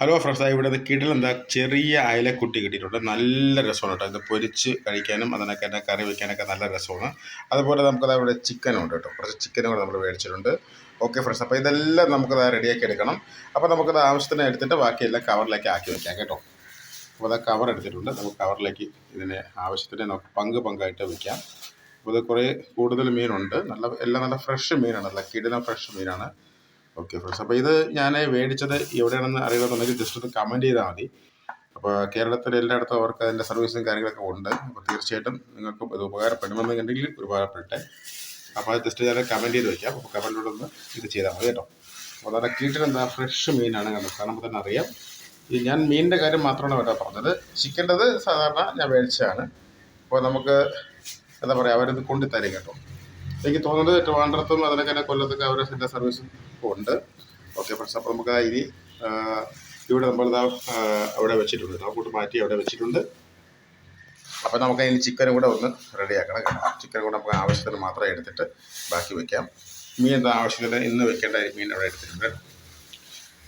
Hello friends ഇവിടെ കിടിൽ എന്താ ചെറിയ അയലക്കുട്ടി കിട്ടിയിട്ടുണ്ട്. നല്ല രസമാണ് കേട്ടോ. ഇത് പൊരിച്ച് കഴിക്കാനും അതിനൊക്കെ തന്നെ കറി വയ്ക്കാനൊക്കെ നല്ല രസമാണ്. അതുപോലെ നമുക്കത് ഇവിടെ ചിക്കനും ഉണ്ട് കേട്ടോ. കുറച്ച് ചിക്കനും കൂടെ നമ്മൾ മേടിച്ചിട്ടുണ്ട്. ഓക്കെ ഫ്രണ്ട്സ് അപ്പോൾ ഇതെല്ലാം നമുക്കത് റെഡിയാക്കി എടുക്കണം. അപ്പോൾ നമുക്കത് ആവശ്യത്തിന് എടുത്തിട്ട് ബാക്കിയെല്ലാം കവറിലേക്ക് ആക്കി വയ്ക്കാം കേട്ടോ. അപ്പോൾ അത് കവർ എടുത്തിട്ടുണ്ട്. നമുക്ക് കവറിലേക്ക് ഇതിനെ ആവശ്യത്തിന് നമുക്ക് പങ്ക് പങ്കായിട്ട് വയ്ക്കാം അപ്പോൾ ഇത് കുറേ കൂടുതൽ മീനുണ്ട്. നല്ല എല്ലാം നല്ല ഫ്രഷ് മീനാണ്. നല്ല കിടിലം ഫ്രഷ് മീനാണ്. ഓക്കെ ഫ്രണ്ട്സ് അപ്പോൾ ഇത് ഞാൻ മേടിച്ചത് എവിടെയാണെന്ന് അറിയണമെന്നുണ്ടെങ്കിൽ ജസ്റ്റ് ഒന്ന് കമന്റ് ചെയ്താൽ മതി. അപ്പോൾ കേരളത്തിൽ എല്ലായിടത്തും അവർക്ക് അതിന്റെ സർവീസും കാര്യങ്ങളൊക്കെ ഉണ്ട്. അപ്പോൾ തീർച്ചയായിട്ടും നിങ്ങൾക്കും ഇത് ഉപകാരപ്പെടുമെന്നുണ്ടെങ്കിൽ ഉപകാരപ്പെട്ടെ അപ്പോൾ അത് ജസ്റ്റ് ഞാൻ കമന്റ് ചെയ്ത് വയ്ക്കാം അപ്പോൾ കമന്റിലൂടെ ഒന്ന് ഇത് ചെയ്താൽ മതി കേട്ടോ. അപ്പോൾ അതായത് കീട്ടിൽ എന്താ ഫ്രഷ് മീനാണ് കണ്ടത്. കാണുമ്പോൾ തന്നെ അറിയാം. ഈ ഞാൻ മീനിന്റെ കാര്യം മാത്രമാണ് കേട്ടോ പറഞ്ഞത്. ചിക്കന്റെത് സാധാരണ ഞാൻ മേടിച്ചതാണ്. അപ്പോൾ നമുക്ക് എന്താ പറയുക അവരത് കൊണ്ടുതരും കേട്ടോ. എനിക്ക് തോന്നുന്നത് ട്രിവാൻഡ്രത്തും അതിനൊക്കെ തന്നെ കൊല്ലത്തൊക്കെ അവരുടെ സർവീസും ഉണ്ട്. ഓക്കെ ഫ്രണ്ട്സ് അപ്പോൾ നമുക്ക് ഇനി ഇവിടെ നമ്മൾ അവിടെ വെച്ചിട്ടുണ്ട്. അങ്ങോട്ട് മാറ്റി അവിടെ വെച്ചിട്ടുണ്ട്. അപ്പോൾ നമുക്ക് അതിന് ചിക്കനും കൂടെ ഒന്ന് റെഡിയാക്കണം കേട്ടോ. ചിക്കൻ കൂടെ നമുക്ക് ആവശ്യത്തിന് മാത്രം എടുത്തിട്ട് ബാക്കി വെക്കാം. മീൻ എന്താ ആവശ്യത്തിന് ഇന്ന് വെക്കേണ്ട മീൻ അവിടെ എടുത്തിട്ടുണ്ട്.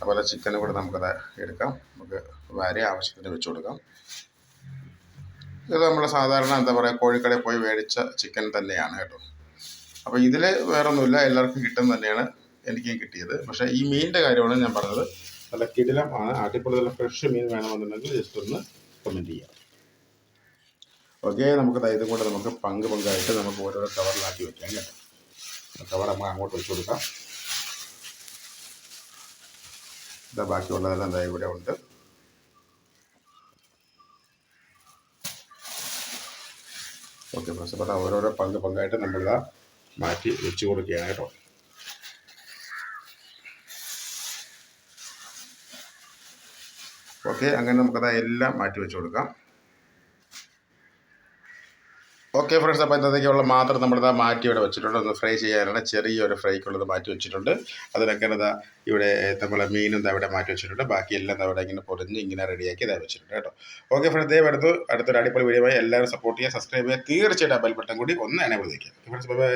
അപ്പോൾ ചിക്കനും കൂടെ നമുക്കത് എടുക്കാം. നമുക്ക് വാരി ആവശ്യത്തിന് വെച്ച് കൊടുക്കാം. ഇത് നമ്മൾ സാധാരണ എന്താ പറയുക കോഴിക്കടയിൽ പോയി മേടിച്ച ചിക്കൻ തന്നെയാണ് കേട്ടോ. അപ്പോൾ ഇതിൽ വേറൊന്നുമില്ല എല്ലാവർക്കും കിട്ടും തന്നെയാണ് എനിക്കും കിട്ടിയത്. പക്ഷേ ഈ മീനിന്റെ കാര്യമാണ് ഞാൻ പറഞ്ഞത്. നല്ല കിടിലം ആണ്. അടിപൊളി നല്ല ഫ്രഷ് മീൻ വേണമെന്നുണ്ടെങ്കിൽ ജസ്റ്റ് ഒന്ന് കമന്റ് ചെയ്യാം. ഓക്കെ നമുക്ക് ഇത് കൂടെ നമുക്ക് പങ്ക് പങ്കായിട്ട് നമുക്ക് ഓരോരോ കവറിലാക്കി വെക്കാം കേട്ടോ. കവർ നമുക്ക് അങ്ങോട്ട് വെച്ച് കൊടുക്കാം. ഇതാ ബാക്കിയുള്ളതെല്ലാം എന്താ ഇവിടെ ഉണ്ട്. ഓക്കെ പ്രശ്നപ്പെട്ട ഓരോരോ പങ്ക് പങ്കായിട്ട് നമ്മളിതാ മാറ്റി വെച്ച് കൊടുക്കുകയാണ് കേട്ടോ. ഓക്കെ അങ്ങനെ നമുക്കത് എല്ലാം മാറ്റി വെച്ച് കൊടുക്കാം. ഓക്കെ ഫ്രണ്ട്സ് അപ്പോൾ ഇന്നത്തേക്കുള്ള മാത്രം നമ്മളിതാ മാറ്റി ഇവിടെ വെച്ചിട്ടുണ്ട്. ഒന്ന് ഫ്രൈ ചെയ്യാനാണ് ചെറിയൊരു ഫ്രൈക്കുള്ളത് മാറ്റി വെച്ചിട്ടുണ്ട്. അതിനൊക്കെ ഇതാ ഇവിടെ നമ്മളെ മീനും ഇവിടെ മാറ്റി വെച്ചിട്ടുണ്ട്. ബാക്കിയെല്ലാം ഇവിടെ ഇങ്ങനെ പൊതിഞ്ഞ് ഇങ്ങനെ റെഡിയാക്കി ഇതാ വെച്ചിട്ടുണ്ട് കേട്ടോ. ഓക്കെ ഫ്രണ്ട്സ് ദയവ് എടുത്തു അടുത്തൊരു അടിപൊളി വീഡിയോ എല്ലാവരും സപ്പോർട്ട് ചെയ്യുക സബ്സ്ക്രൈബ് ചെയ്യുക. തീർച്ചയായിട്ടും ആ ബെൽ ബട്ടൺ കൂടി ഒന്ന് എനേബിൾ ഫ്രണ്ട്സ് ബൈ ബൈ